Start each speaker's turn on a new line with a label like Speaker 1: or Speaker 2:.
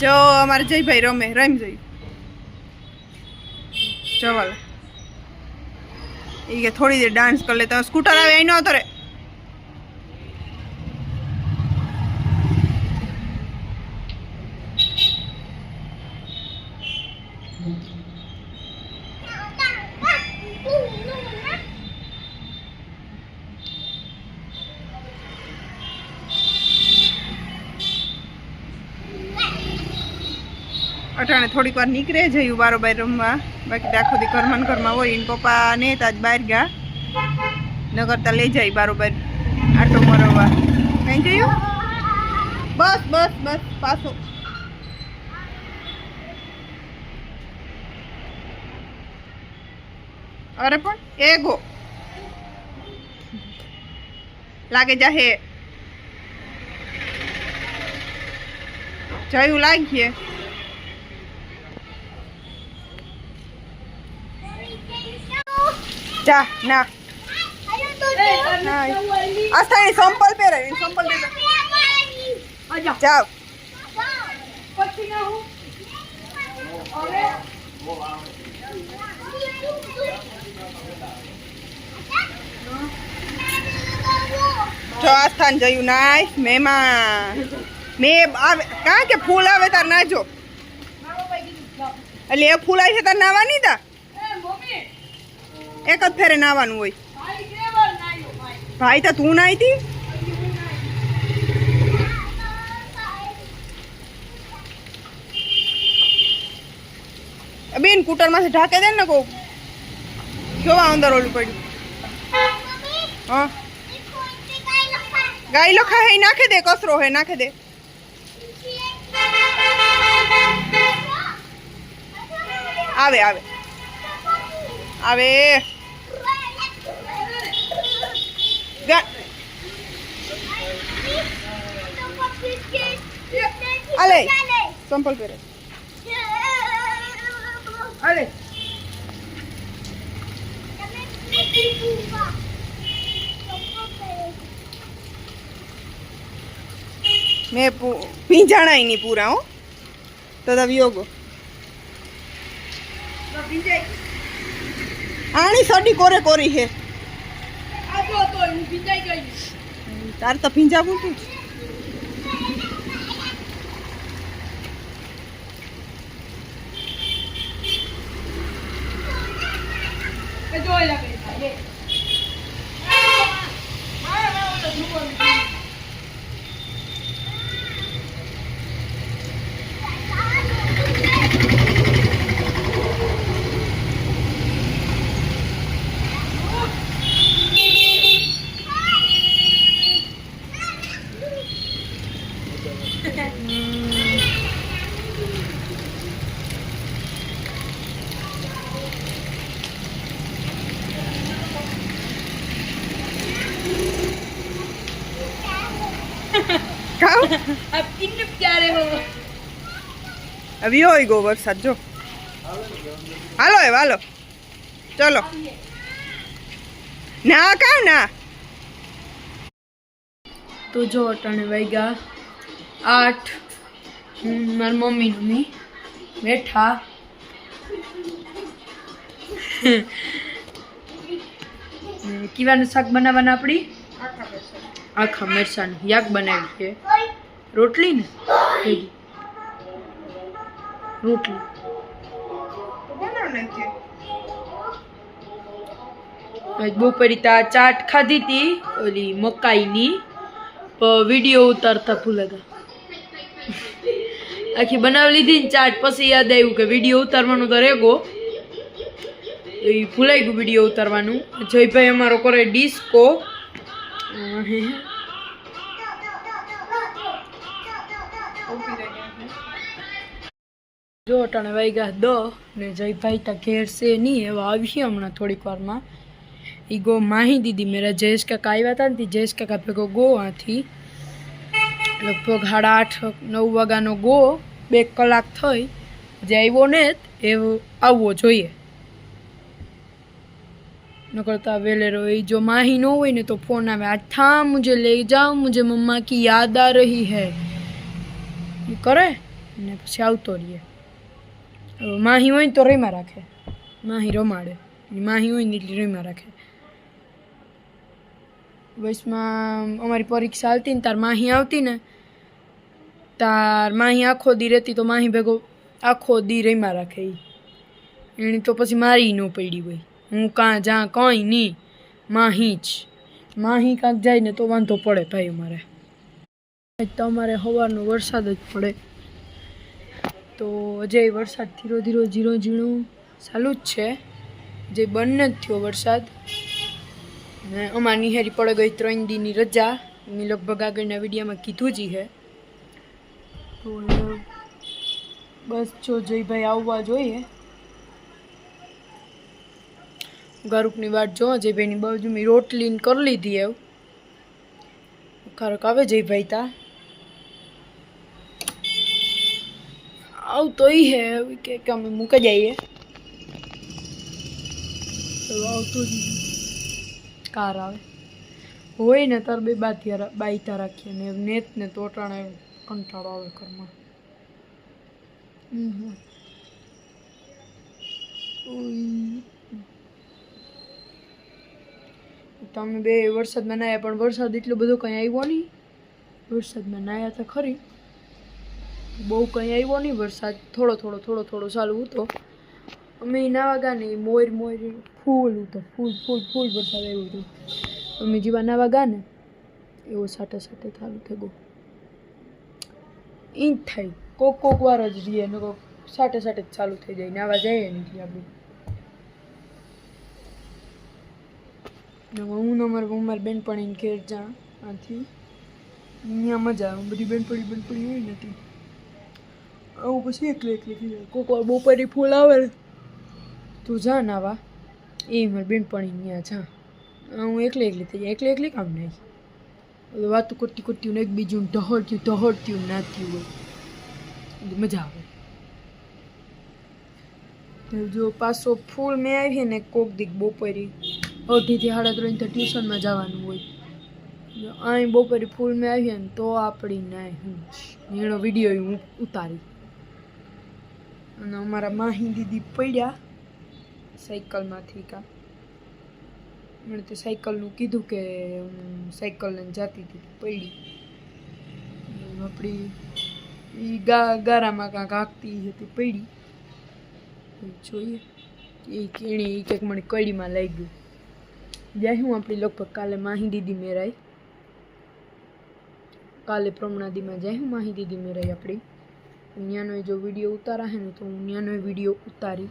Speaker 1: જો અમારે જયભાઈ રમે, રમ જઈ ચવાલ એ થોડી દેર ડાન્સ કરી લેતા સ્કૂટર આવે અહીં નતો રે. અટાણે થોડીક વાર નીકળે જયું બારોબાર રમવા. બાકી આખો દી ઘરમાં ઘરમાં હોય એને પપ્પા ને તાજ બહાર ગયા. ન લઈ જાય બારોબાર આટો મરવા. કઈ ગયું બસ બસ બસ, પાછો. અરે પણ એ ગો. લાગે જાહે. જયું લાગીએ જા ના. અસ્થાની સંપલ પહેરે સંપલ પહેરે જાવ જો. આસ્થાન જયું નાય મેમાં મેં આવે કાં કે ફૂલ આવે તાર ના જો એટલે એ ફૂલ આવી છે તાર નાવાની તા એક જ ફેરે નાવાનું હોય. ભાઈ, તો તું નાઈ હતી? બેન કૂટરમાંથી ઢાકે દે ને કો જોવા અંદર ઓલું પડ્યું? હા. ગાય લખા હે નાખે દે કસરો હે, નાખે દે. આવે આવે. આવે. આલે. સંપલ પહેરે. અરે મેં ભીંજાણા નહીં પૂરા હો. તો તબ યોગો આણી સડી કોરે કોરી હે તાર તો ભીંજાવું તું કાવ હવે હોય ગો વરસાદ જો. હાલો એ હાલો. ચલો. ના કામ ના?
Speaker 2: તો જો અટાણે વાગ્યા આઠ હું મારી મમ્મી મમ્મી બેઠા. કીવાનું શાક બનાવવાના આપણી આખા મરસાનું યાક બનાવી છે. રોટલી ને? ભેગી. રોટલી. બપોરે તા ચાટ ખાધી હતી ઓલી મકાઈની. વીડિયો ઉતારતા ભૂલા આખી બનાવી લીધી ને ચાટ પછી યાદ આવ્યું કે વીડિયો ઉતારવાનું તો રેગો. તો એ ભૂલાઈ ગયું વીડિયો ઉતારવાનું. જયભાઈ અમારો કરે ડિસ્કો. જો અટાણે વાગ્યા દો ને જયભાઈ તા ઘેર છે નહીં, એવા આવશે હમણાં થોડીક વારમાં. એ ગો માહી દીધી મેરા જયેશ કાકા આવ્યા હતા ને જયેશ કાકા ભેગો ગો આથી. લગભગ સાડા આઠ, નવ વાગ્યાનો ગો, બે કલાક થઈ. જે આવ્યો ને એ આવવો જોઈએ. નકળતા વેલેરો એ જો માહી ન હોય ને તો ફોન આવે. આ થા મુજે લઈ જાઓ, મુજે મમ્મા કી યાદ આ રહી હૈ. કરે ને પછી આવતો રહીએ. માહી હોય તો રમ્યા રાખે. માહી રમાડે. માહી હોય ને એટલી રમ્યા રાખે. બસમાં અમારી પરીક્ષા આવતી ને તાર માહી આવતી ને, તાર માહી આખો દી રહેતી તો માહી ભેગો આખો દી રમ્યા રાખે એ એની તો પછી મારી ન પડી ભાઈ હું કાં જ્યાં કંઈ નહીં. માહી જ. માહી કાંક જાય ને તો વાંધો પડે ભાઈ અમારે. તમારે અમારે સવારનો વરસાદ જ પડે. તો જે વરસાદ ધીરો ધીરો ઝીરો ઝીણો ચાલુ જ છે. જે બંને જ થયો વરસાદ. ને અમારી નિહારી પડે ગઈ ત્રણ દીની રજા. મેં લગભગ આગળના વિડીયામાં કીધું જ છે તો બસ જો જયભાઈ આવવા જોઈએ. ગારુકની વાટ જો જયભાઈની બાજુ મેં રોટલીન કરી લીધી એવું. ખરેક આવે જયભાઈ તા? કે અમે મૂકી જઈએ તો આવતો જ કાર આવે હોય ને તાર બે બાથી બાઈતા રાખીએ ને નેત ને તોટાણે કંટાળો આવે ઘરમાં. તમે બે વરસાદમાં નાયા પણ વરસાદ એટલો બધો કંઈ આવ્યો નહીં વરસાદમાં નાયા તો ખરી બહુ કંઈ આવ્યો નહીં, વરસાદ થોડો થોડો થોડો થોડો ચાલુ હતો. અમે નાવા ગયા ને મોર મોર, ફૂલ હતો, ફૂલ ફૂલ ફૂલ વરસાદ આવ્યો હતો. અમે જેવા નાવા ગયા ને એવો સાટે સાટે ચાલુ થઈ ગયો. ઈ થાય, કોક કોક વાર જ રહીએ ને કોક સાટે સાટે જ ચાલુ થઈ જાય નાવા જઈએ ને એટલે આપણે. હું અમારે અમારી બેનપણીને ઘેર જા આથી. અહીંયા મજા આવે, બધી બેનપણી બેનપણી હોય નથી આવું પછી એકલી એકલી થઈ જાય. કોઈક વાર બપોરે ફૂલ આવે તું જા નાવા એ મારી બેનપણી ત્યાં જા. હું એકલી એકલી થઈ જાય. એકલી એકલી કામ નહીં એટલે વાતું કરતી કરતી ને એકબીજું ઢહળતી ઢહળતી નાતી હોય. મજા આવે. જો પાછો ફૂલ મેં આવીએ ને કોક દીક બપોરે અઢીથી સાડા ત્રણ તો ટ્યુશનમાં જવાનું હોય. અહીં બપોરે ફૂલ મેં આવીએ ને તો આપણી નાય હું એનો વીડિયો હું ઉતારી. અને અમારા માહી દીદી પડ્યા સાયકલમાંથી કા. મને તે સાયકલનું કીધું કે હું સાયકલ લઈને જતી હતી પડી. આપણી એ ગા, ગારામાં કાંક હાંકતી હતી પડી. જોઈએ. એ કેણી એ કંઈક મને કડીમાં લઈ ગયું જ્યાં હું આપણી લગભગ કાલે માહી દીદી મેરાઈ કાલે પ્રમણાદીમાં જાય હું માહી દીદી મેરાઈ આપણી. ત્યાંનો જો વીડિયો ઉતારા હે ને તો હું ત્યાંનો વીડિયો ઉતારી